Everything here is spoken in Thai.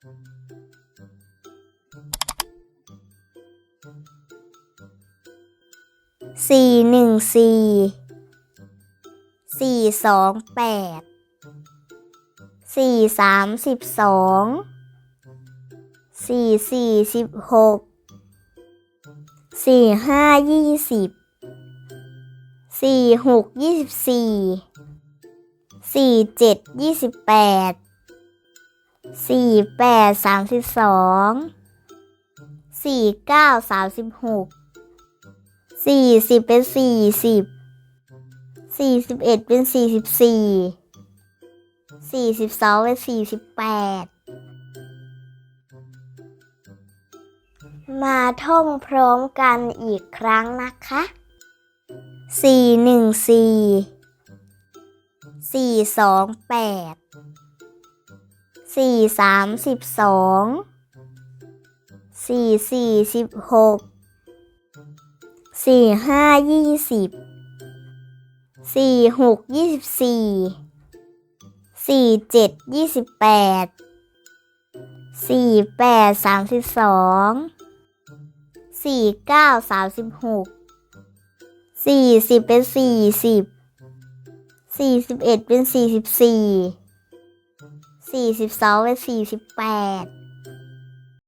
สี่หนึ่งสี่สี่สองแปดสี่สามสิบสองสี่สี่สิบหกสี่ห้ายี่สิบสี่หกยี่สิบสี่สี่เจ็ดยี่สิบแปด สี่แปดสามสิบสองสี่เก้าสามสิบหกสี่สิบเป็นสี่สิบสี่สิบเอ็ดเป็นสี่สิบสี่สี่สิบสองเป็นสี่สิบแปดมาท่องพร้อมกันอีกครั้งนะคะสี่หนึ่งสี่สี่สองแปด สี่สามสิบสองสี่สี่สิบหกสี่ห้ายี่สิบสี่หกยี่สิบสี่สี่เจ็ดยี่สิบแปดสี่แปดสามสิบสองสี่เก้าสามสิบหกสี่สิบเป็นสี่สิบสี่สิบเอ็ดเป็นสี่สิบสี่ สี่สิบสองเป็นสี่สิบแปด